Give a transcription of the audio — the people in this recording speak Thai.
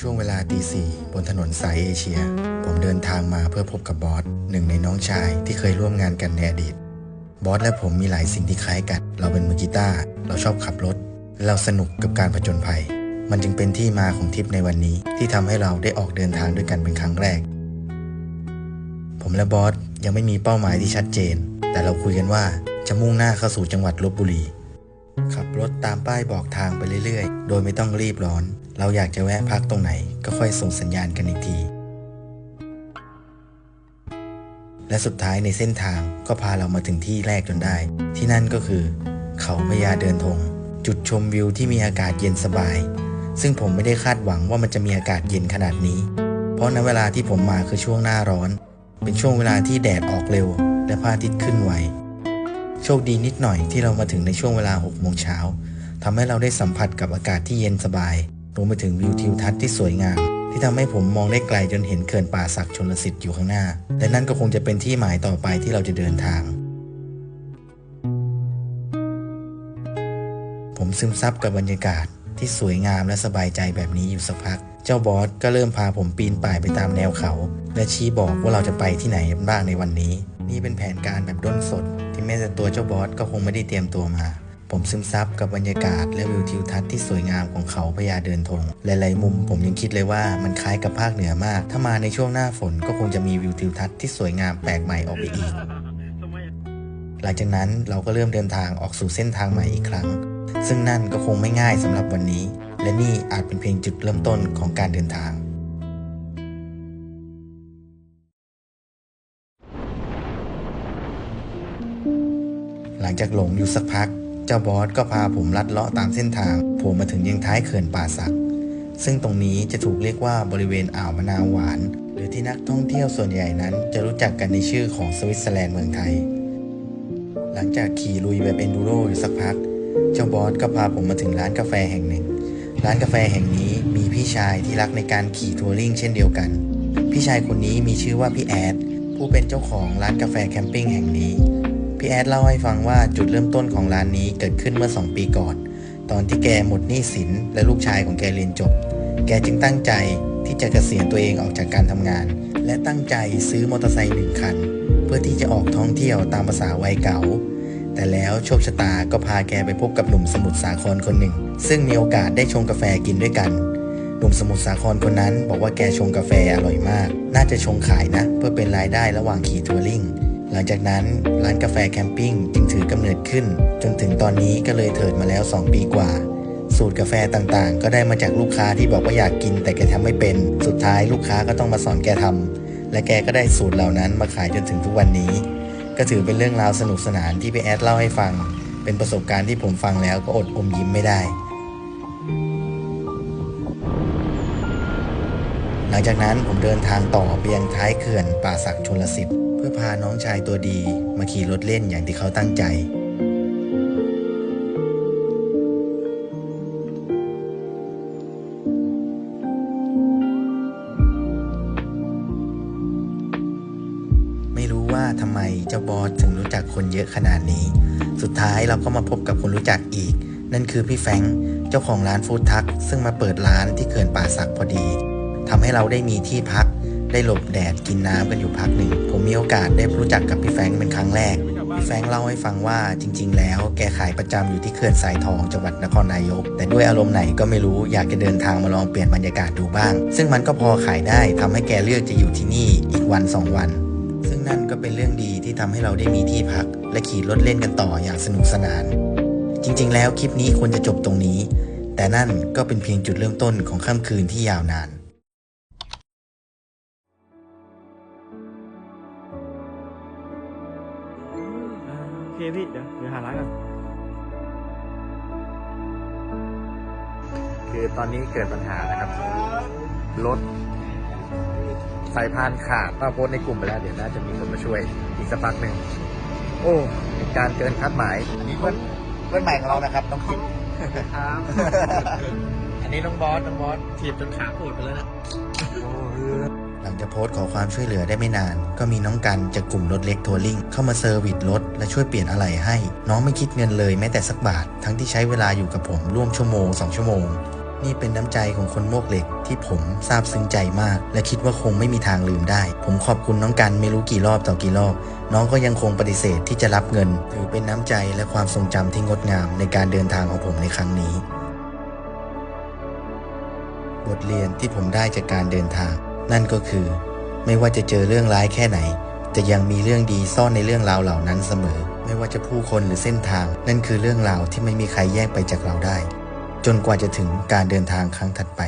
ช่วงเวลาตีสี่บนถนนสายเอเชีย ผมเดินทางมาเพื่อพบกับบอสหนึ่งในน้องชายที่เคยร่วมงานกันในอดีต บอสและผมมีหลายสิ่งที่คล้ายกัน เราเป็นมือกีตาร์เราชอบขับรถ เราสนุกกับการผจญภัย มันจึงเป็นที่มาของทริปในวันนี้ ที่ทำให้เราได้ออกเดินทางด้วยกันเป็นครั้งแรก ผมและบอสยังไม่มีเป้าหมายที่ชัดเจน แต่เราคุยกันว่าจะมุ่งหน้าเข้าสู่จังหวัดลบบุรี ขับรถตามป้ายบอกทางไปเรื่อยๆ โดยไม่ต้องรีบร้อน เราอยากจะแวะพักตรงไหน ก็ค่อยส่งสัญญาณกันอีกที และสุดท้ายในเส้นทางก็พาเรามาถึงที่แรกจนได้ ที่นั่นก็คือ เขาพญาเดินธงจุดชมวิวที่มีอากาศเย็นสบาย ซึ่งผมไม่ได้คาดหวังว่ามันจะมีอากาศเย็นขนาดนี้ เพราะณเวลาที่ผมมาคือช่วงหน้าร้อน เป็นช่วงเวลาที่แดดออกเร็ว และพระอาทิตย์ขึ้นไว โชคดีนิดหน่อยที่เรามาถึงในช่วงเวลา 6 โมงเช้าทำให้เราได้สัมผัสกับอากาศที่เย็นสบายรวมไปถึงวิวทิวทัศน์ที่สวยงาม ที่ทำให้ผมมองได้ไกลจนเห็นเขื่อนป่าศักดิ์ชนลสิทธิ์อยู่ข้างหน้า และนั่นก็คงจะเป็นที่หมายต่อไปที่เราจะเดินทาง ผมซึมซับกับบรรยากาศที่สวยงามและสบายใจแบบนี้อยู่สักพัก เจ้าบอสก็เริ่มพาผมปีนป่ายไปตามแนวเขา และชี้บอกว่าเราจะไปที่ไหนบ้างในวันนี้ นี่เป็นแผนการแบบด้นสด ที่แม้แต่ตัวเจ้าบอสก็คงไม่ได้เตรียมตัวมา ผมซึมซับกับบรรยากาศและวิวทิวทัศน์ที่สวยงามของเขาพญาเดินธงหลายๆมุมผมยังคิดเลยว่ามันคล้ายกับภาคเหนือมาก ถ้ามาในช่วงหน้าฝนก็คงจะมีวิวทิวทัศน์ที่สวยงามแปลกใหม่ออกไปอีก หลังจากนั้นเราก็เริ่มเดินทางออกสู่เส้นทางใหม่อีกครั้ง ซึ่งนั่นก็คงไม่ง่ายสำหรับวันนี้ และนี่อาจเป็นเพียงจุดเริ่มต้นของการเดินทาง หลังจากหลงอยู่สักพัก เจ้าบอสก็พาผมลัดเลาะตามเส้นทางโผล่มาถึงยังท้ายเขื่อนป่าสัก ซึ่งตรงนี้จะถูกเรียกว่าบริเวณอ่าวมะนาวหวาน หรือที่นักท่องเที่ยวส่วนใหญ่นั้น จะรู้จักกันในชื่อของสวิตเซอร์แลนด์เมืองไทย หลังจากขี่ลุยแบบเอนดูโรอยู่สักพัก เจ้าบอสก็พาผมมาถึงร้านกาแฟแห่งหนึ่ง ร้านกาแฟแห่งนี้มีพี่ชายที่รักในการขี่ทัวริงเช่นเดียวกัน พี่ชายคนนี้มีชื่อว่าพี่แอดผู้เป็นเจ้าของร้านกาแฟแคมปิ้งแห่งนี้ พี่แอดเล่าให้ฟังว่าจุดเริ่มต้นของร้านนี้เกิดขึ้นเมื่อ 2 ปีก่อน ตอนที่แกหมดหนี้สินและลูกชายของแกเรียนจบ แกจึงตั้งใจที่จะเกษียณตัวเองออกจากการทำงาน และตั้งใจซื้อมอเตอร์ไซค์หนึ่งคัน เพื่อที่จะออกท่องเที่ยวตามภาษาวัยเก่า แต่แล้วโชคชะตาก็พาแกไปพบกับหนุ่มสมุทรสาครคนหนึ่ง ซึ่งมีโอกาสได้ชงกาแฟกินด้วยกันหนุ่มสมุทรสาครคนนั้นบอกว่าแกชงกาแฟอร่อยมาก น่าจะชงขายนะ เพื่อเป็นรายได้ระหว่างขี่ทัวริง หลังจากนั้นร้านกาแฟแคมปิ้งจึงถือกำเนิดขึ้น จนถึงตอนนี้ก็เลยเถิดมาแล้ว 2 ปีกว่า สูตรกาแฟต่างๆ ก็ได้มาจากลูกค้าที่บอกว่าอยากกิน แต่แกทำไม่เป็น สุดท้ายลูกค้าก็ต้องมาสอนแกทำและแกก็ได้สูตรเหล่านั้นมาขายจนถึงทุกวันนี้ ก็ถือเป็นเรื่องราวสนุกสนานที่พี่แอดเล่าให้ฟัง เป็นประสบการณ์ที่ผมฟังแล้วก็อดอมยิ้มไม่ได้ หลังจากนั้นผมเดินทางต่อไปยังท้ายเขื่อนป่าศักดิ์ชลสิทธิ์ พื่อพาน้องชายตัวดีมาขี่รถเล่นอย่างที่เขาตั้งใจ ไม่รู้ว่าทำไมเจ้าบอสถึงรู้จักคนเยอะขนาดนี้ สุดท้ายเราก็มาพบกับคนรู้จักอีก นั่นคือพี่แฟงเจ้าของร้านฟู้ดทักซึ่งมาเปิดร้านที่เขื่อนป่าสักพอดีทำให้เราได้มีที่พัก ได้หลบแดดกินน้ำกันอยู่พักหนึ่ง ผมมีโอกาสได้รู้จักกับพี่แฟงเป็นครั้งแรก พี่แฟงเล่าให้ฟังว่าจริง ๆ แล้วแกขายประจำอยู่ที่เขื่อนสายทองจังหวัดนครนายก แต่ด้วยอารมณ์ไหนก็ไม่รู้อยากจะเดินทางมาลองเปลี่ยนบรรยากาศดูบ้าง ซึ่งมันก็พอขายได้ทำให้แกเลือกจะอยู่ที่นี่อีกวันสองวัน ซึ่งนั่นก็เป็นเรื่องดีที่ทำให้เราได้มีที่พัก และขี่รถเล่นกันต่ออย่างสนุกสนาน จริง ๆ แล้วคลิปนี้ควรจะจบตรงนี้ แต่นั่นก็เป็นเพียงจุดเริ่มต้นของค่ำคืนที่ยาวนาน เคพี่เดี๋ยวเดี๋ยวหาร้านก่อนคือตอนนี้เกิดปัญหานะครับ รถสายพานขาดป้าโพสต์ในกลุ่มไปแล้ว เดี๋ยวน่าจะมีคนมาช่วยอีกสักพักหนึ่ง โอ้เหตุการณ์เกินคาดหมายอันนี้เพื่อนเพื่อนใหม่ของเรานะครับน้องคิดครับอันนี้น้องบอสน้องบอสถีบจนขาปวดไปแล้วนะ หลังจากโพสต์ขอความช่วยเหลือได้ไม่นาน ก็มีน้องกันจากกลุ่มรถเล็กทัวริงเข้ามาเซอร์วิสรถและช่วยเปลี่ยนอะไหล่ให้ น้องไม่คิดเงินเลยแม้แต่สักบาท ทั้งที่ใช้เวลาอยู่กับผมร่วมชั่วโมง 2 ชั่วโมง นี่เป็นน้ำใจของคนโมกเหล็กที่ผมซาบซึ้งใจมาก และคิดว่าคงไม่มีทางลืมได้ ผมขอบคุณน้องกันไม่รู้กี่รอบต่อกี่รอบ น้องก็ยังคงปฏิเสธที่จะรับเงิน ถือเป็นน้ำใจและความทรงจำที่งดงามในการเดินทางของผมในครั้งนี้ บทเรียนที่ผมได้จากการเดินทาง นั่นก็คือ ไม่ว่าจะเจอเรื่องร้ายแค่ไหน จะยังมีเรื่องดีซ่อนในเรื่องราวเหล่านั้นเสมอ ไม่ว่าจะผู้คนหรือเส้นทาง นั่นคือเรื่องราวที่ไม่มีใครแยกไปจากเราได้ จนกว่าจะถึงการเดินทางครั้งถัดไป